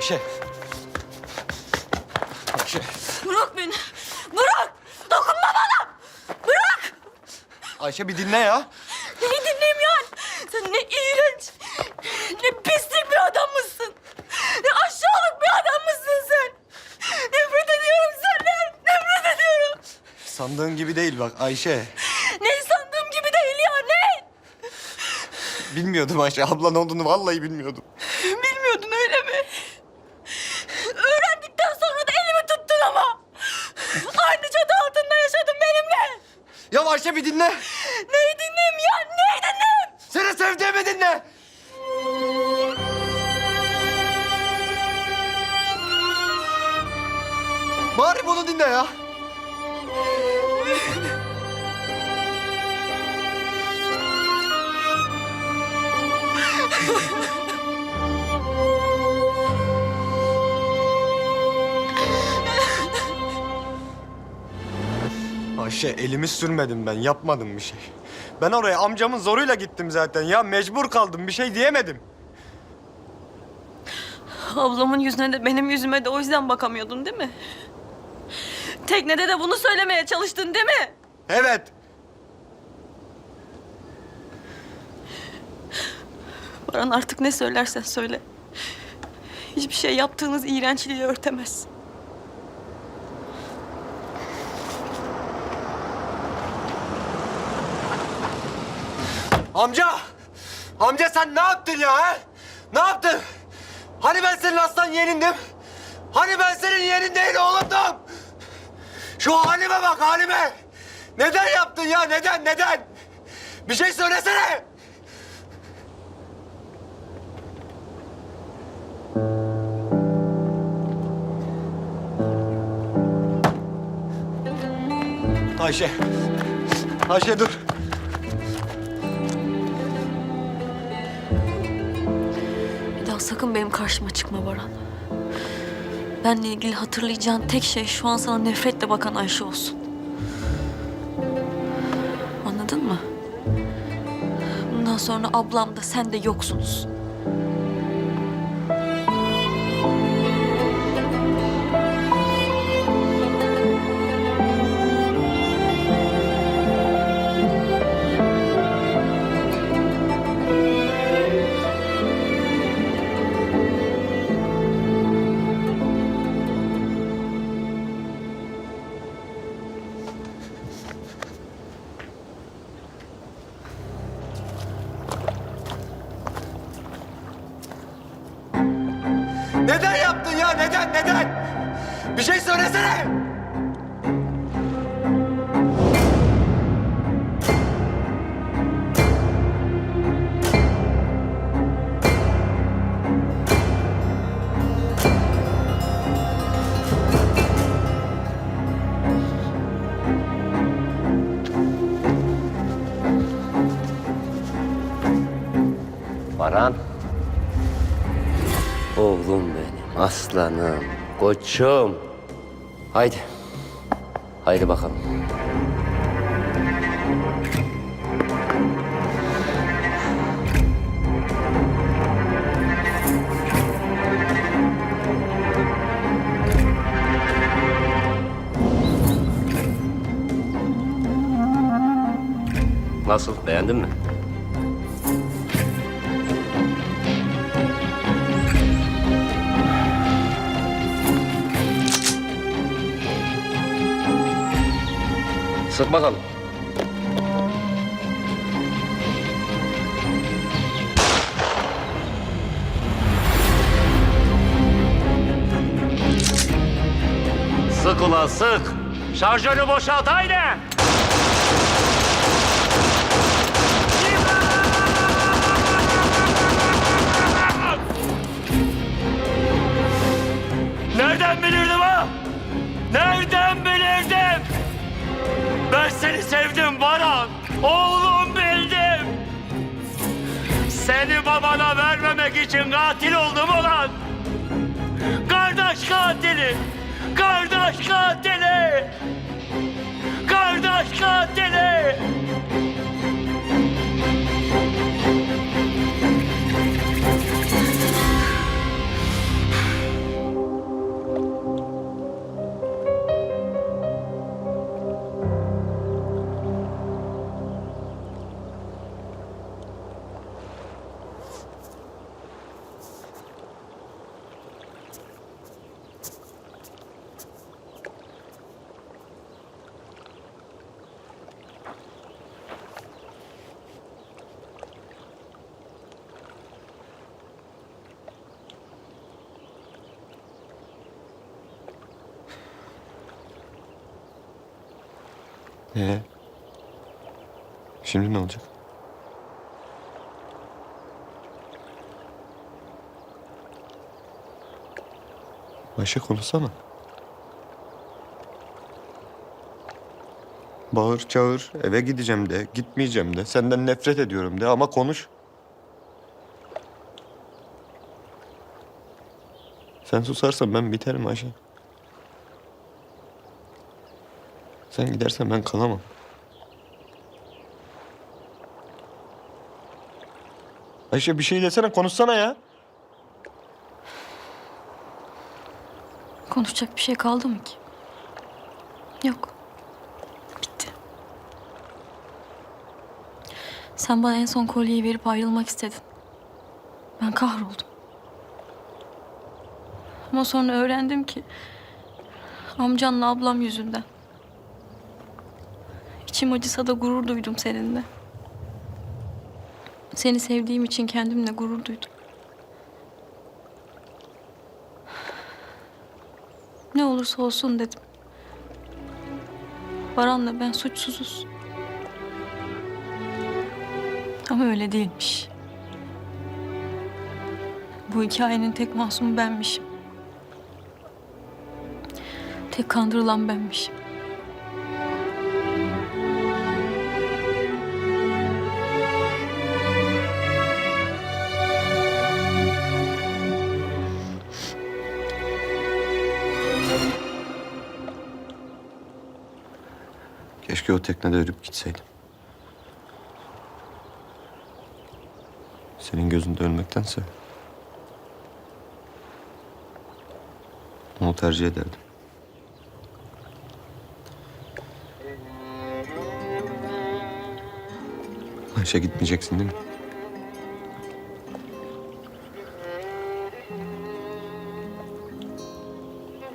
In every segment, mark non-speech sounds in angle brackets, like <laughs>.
Ayşe. Ayşe. Bırak beni. Bırak. Dokunma bana. Bırak. Ayşe bir dinle ya. Neyi dinleyeyim yani? Sen ne iğrenç, ne pislik bir adammışsın. Ne aşağılık bir adammışsın sen. Nefret ediyorum senden. Nefret ediyorum. Sandığın gibi değil bak Ayşe. Ne sandığım gibi değil ya ne? Bilmiyordum Ayşe. Ablan olduğunu vallahi bilmiyordum. Bilmiyordun öyle mi? Öğrendikten sonra da elimi tuttun ama. Aynı çatı altında yaşadın benimle. Ya Ayşe bir dinle. Neyi dinleyeyim ya? Neyi dinleyeyim? Seni sevdiğimi dinle. Bari bunu dinle ya. <laughs> Ayşe elimi sürmedim ben yapmadım bir şey. Ben oraya amcamın zoruyla gittim zaten ya mecbur kaldım bir şey diyemedim. Ablamın yüzüne de benim yüzüme de o yüzden bakamıyordun değil mi? Teknede de bunu söylemeye çalıştın değil mi? Evet. Baran artık ne söylersen söyle. Hiçbir şey yaptığınız iğrençliği örtemez. Amca! Amca sen ne yaptın ya he? Ne yaptın? Hani ben senin aslan yeğenindim? Hani ben senin yeğenin değil oğlumdum? Şu halime bak halime! Neden yaptın ya neden neden? Bir şey söylesene! Ayşe. Ayşe dur. Sakın benim karşıma çıkma Baran. Benle ilgili hatırlayacağın tek şey şu an sana nefretle bakan Ayşe olsun. Anladın mı? Bundan sonra ablam da sen de yoksunuz. Baran. Oğlum benim, aslanım, koçum. Haydi. Haydi bakalım. Nasıl, beğendin mi? Sık bakalım. Sık ulan sık. Şarjörü boşalt haydi. Vermemek için katil oldum ulan. Kardeş katili. Kardeş katili. Kardeş katili. Ee? Şimdi ne olacak? Ayşe konuşsana. Bağır çağır eve gideceğim de gitmeyeceğim de senden nefret ediyorum de ama konuş. Sen susarsan ben biterim Ayşe. Sen gidersen ben kalamam. Ayşe bir şey desene konuşsana ya. Konuşacak bir şey kaldı mı ki? Yok. Bitti. Sen bana en son kolyeyi verip ayrılmak istedin. Ben kahroldum. Ama sonra öğrendim ki amcanla ablam yüzünden. İçim acısa da gurur duydum seninle. Seni sevdiğim için kendimle gurur duydum. Ne olursa olsun dedim. Baran'la ben suçsuzuz. Ama öyle değilmiş. Bu hikayenin tek masumu benmişim. Tek kandırılan benmişim. Keşke o teknede ölüp gitseydim. Senin gözünde ölmektense... Onu tercih ederdim. Ayşe gitmeyeceksin değil mi?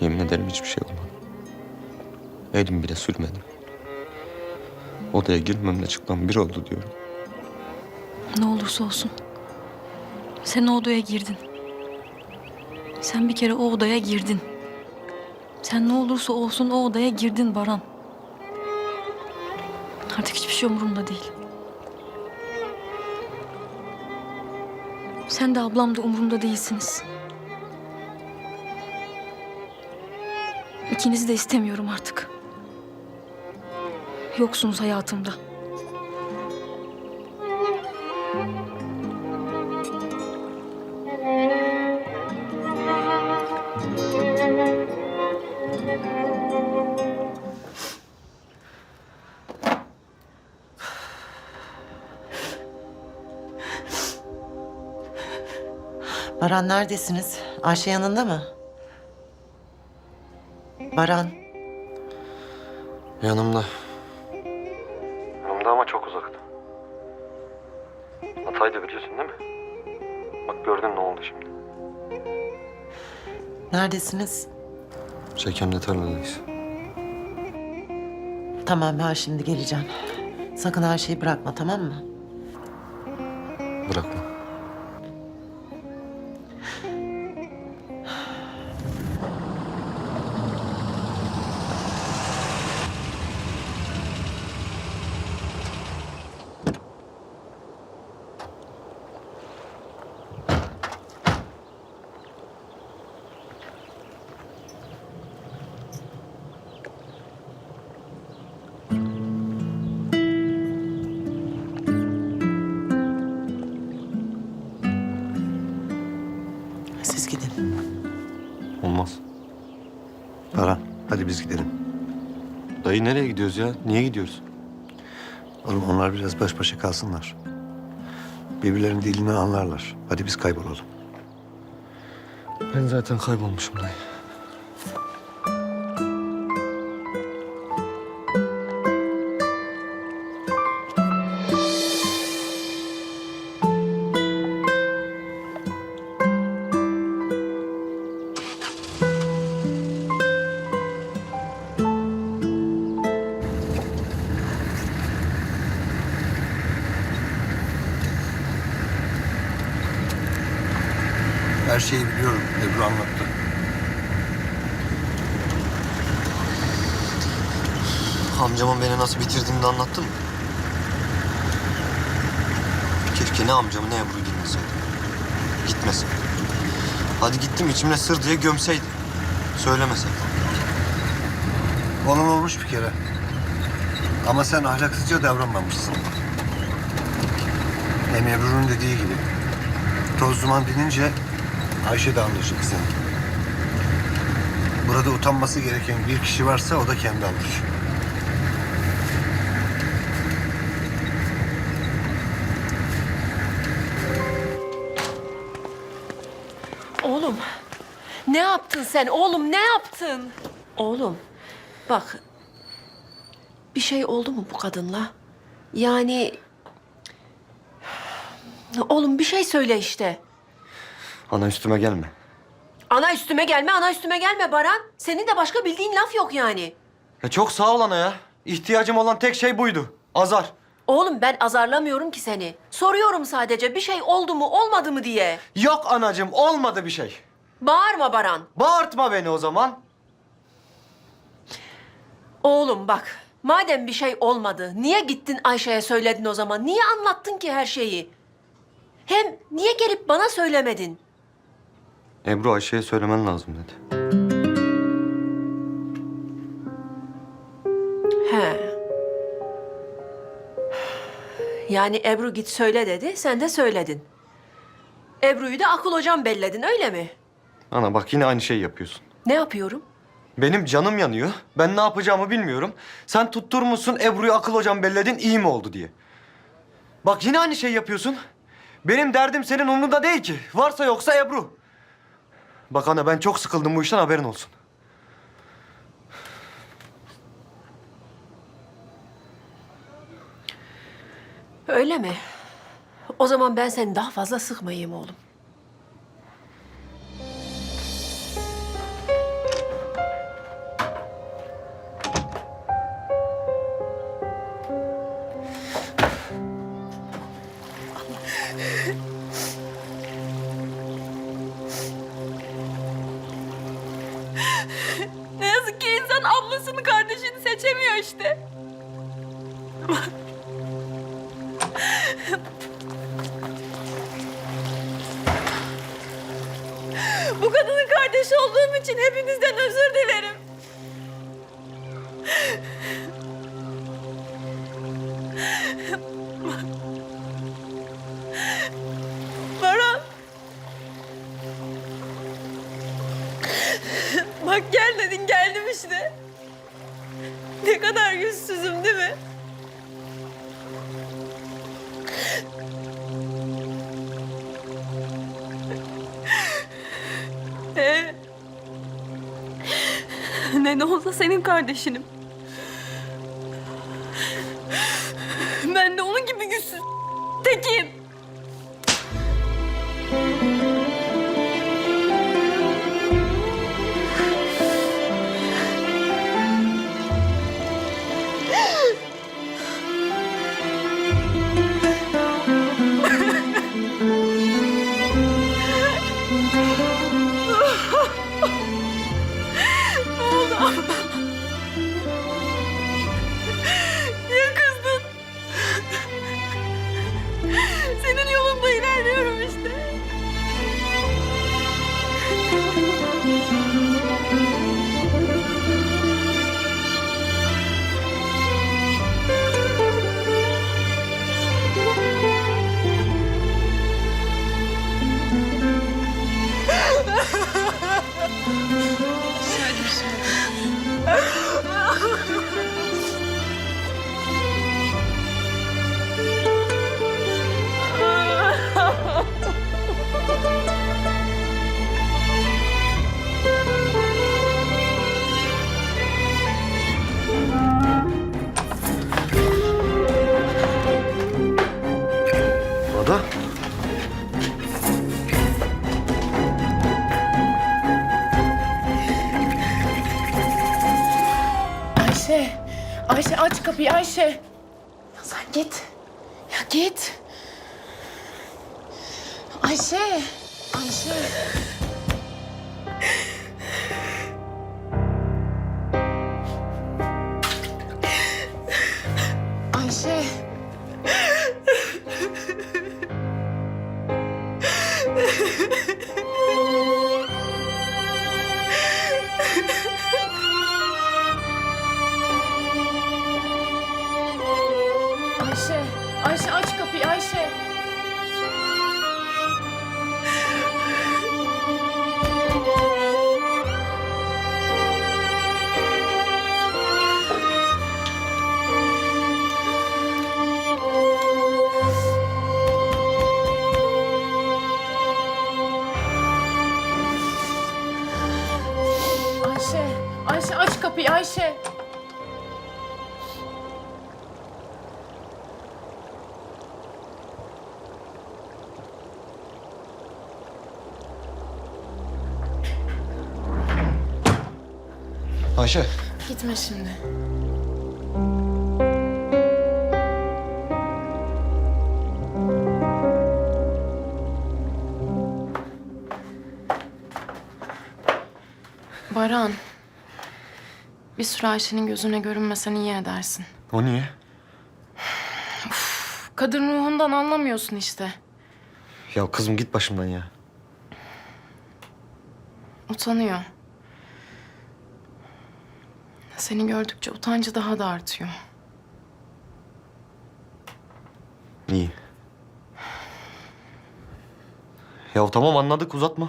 Yemin ederim hiçbir şey olmadı. Elim bile sürmedim. Odaya girmemle çıkmam bir oldu diyorum. Ne olursa olsun. Sen o odaya girdin. Sen bir kere o odaya girdin. Sen ne olursa olsun o odaya girdin Baran. Artık hiçbir şey umurumda değil. Sen de ablam da umurumda değilsiniz. İkinizi de istemiyorum artık. Yoksunuz hayatımda. Baran neredesiniz? Ayşe yanında mı? Baran, Yanımda. Çok uzakta. Hatay'da biliyorsun değil mi? Bak gördün ne oldu şimdi. neredesiniz? Çekemde tarladayız. Tamam ben şimdi geleceğim. Sakın her şeyi bırakma tamam mı? Bırakma. Dayı nereye gidiyoruz ya? Niye gidiyoruz? Oğlum onlar biraz baş başa kalsınlar. Birbirlerinin dilini anlarlar. Hadi biz kaybolalım. Ben zaten kaybolmuşum dayı. Her şeyi biliyorum. Ebru anlattı. Amcamın beni nasıl bitirdiğini de anlattın mı? Keşke ne amcamı ne Ebru'yu dinleseydim. Gitmesin. Hadi gittim içimde sır diye gömseydim. Söylemeseydim. Olan olmuş bir kere. Ama sen ahlaksızca davranmamışsın. Hem Ebru'nun dediği gibi. Toz duman binince Ayşe de anlayacak seni. Burada utanması gereken bir kişi varsa o da kendi alır. Oğlum, ne yaptın sen? Oğlum ne yaptın? Oğlum, bak. Bir şey oldu mu bu kadınla? Yani... Oğlum bir şey söyle işte. Ana üstüme gelme. Ana üstüme gelme, ana üstüme gelme Baran. Senin de başka bildiğin laf yok yani. Ya çok sağ ol ana ya. İhtiyacım olan tek şey buydu. Azar. Oğlum ben azarlamıyorum ki seni. Soruyorum sadece bir şey oldu mu, olmadı mı diye. Yok anacığım olmadı bir şey. Bağırma Baran. Bağırtma beni o zaman. Oğlum bak, madem bir şey olmadı, niye gittin Ayşe'ye söyledin o zaman? Niye anlattın ki her şeyi? Hem niye gelip bana söylemedin? Ebru Ayşe'ye söylemen lazım dedi. He. Yani Ebru git söyle dedi, sen de söyledin. Ebru'yu da akıl hocam belledin, öyle mi? Ana bak yine aynı şeyi yapıyorsun. Ne yapıyorum? Benim canım yanıyor. Ben ne yapacağımı bilmiyorum. Sen tutturmuşsun Ebru'yu akıl hocam belledin iyi mi oldu diye. Bak yine aynı şeyi yapıyorsun. Benim derdim senin umrunda değil ki. Varsa yoksa Ebru. Bak ana ben çok sıkıldım bu işten haberin olsun. Öyle mi? O zaman ben seni daha fazla sıkmayayım oğlum. Bu kadının kardeşi olduğum için hepinizden özür dilerim. Baran. Bak gel dedin geldim işte. Ne kadar yüzsüzüm değil mi? Ne olsa senin kardeşinim. Ben de onun gibi güçsüz tekiyim. Kapıyı Ayşe. Ya sen git. Ya git. Ayşe. Ayşe. Gitme şimdi. Baran. Bir süre Ayşe'nin gözüne görünmesen iyi edersin. O niye? Kadın ruhundan anlamıyorsun işte. Ya kızım git başımdan ya. Utanıyor. Seni gördükçe utancı daha da artıyor. İyi. Ya tamam anladık uzatma.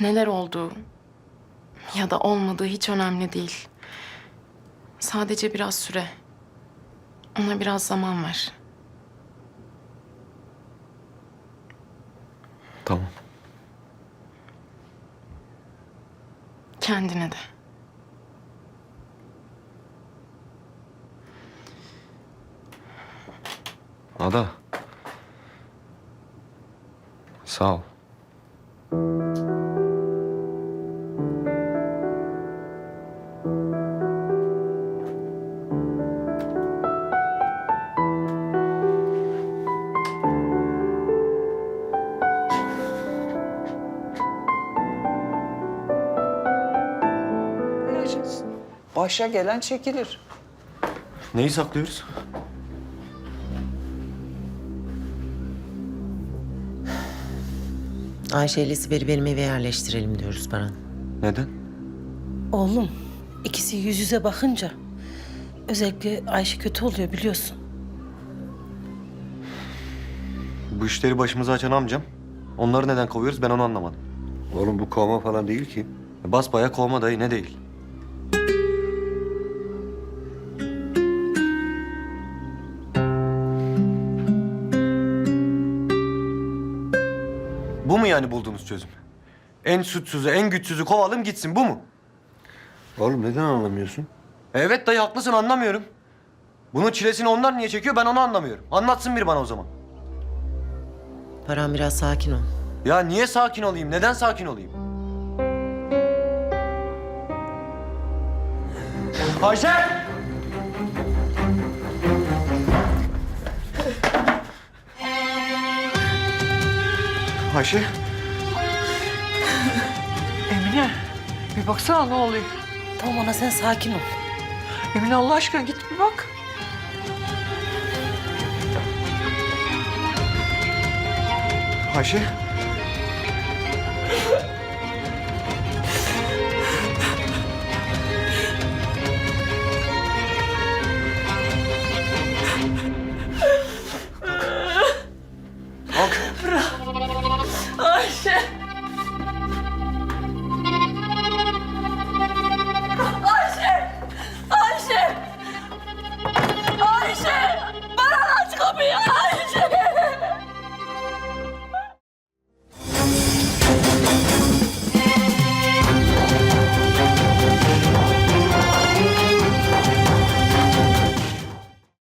Neler olduğu ya da olmadığı hiç önemli değil. Sadece biraz süre. Ona biraz zaman ver. Tamam. Kendine de. Ada. Sağ ol. Başa gelen çekilir. Neyi saklıyoruz? Ayşe ile Sibel'i benim eve yerleştirelim diyoruz Baran. Neden? Oğlum, ikisi yüz yüze bakınca özellikle Ayşe kötü oluyor biliyorsun. Bu işleri başımıza açan amcam. Onları neden kovuyoruz ben onu anlamadım. Oğlum bu kovma falan değil ki. Basbaya kovma dayı ne değil. Yani bulduğunuz çözüm? En suçsuzu, en güçsüzü kovalım gitsin bu mu? Oğlum neden anlamıyorsun? Evet dayı haklısın anlamıyorum. Bunun çilesini onlar niye çekiyor ben onu anlamıyorum. Anlatsın biri bana o zaman. Baran biraz sakin ol. Ya niye sakin olayım? Neden sakin olayım? Ayşe! Ayşe? Emine bir baksana ne oluyor. Tamam ana sen sakin ol. Emine Allah aşkına git bir bak. Ayşe?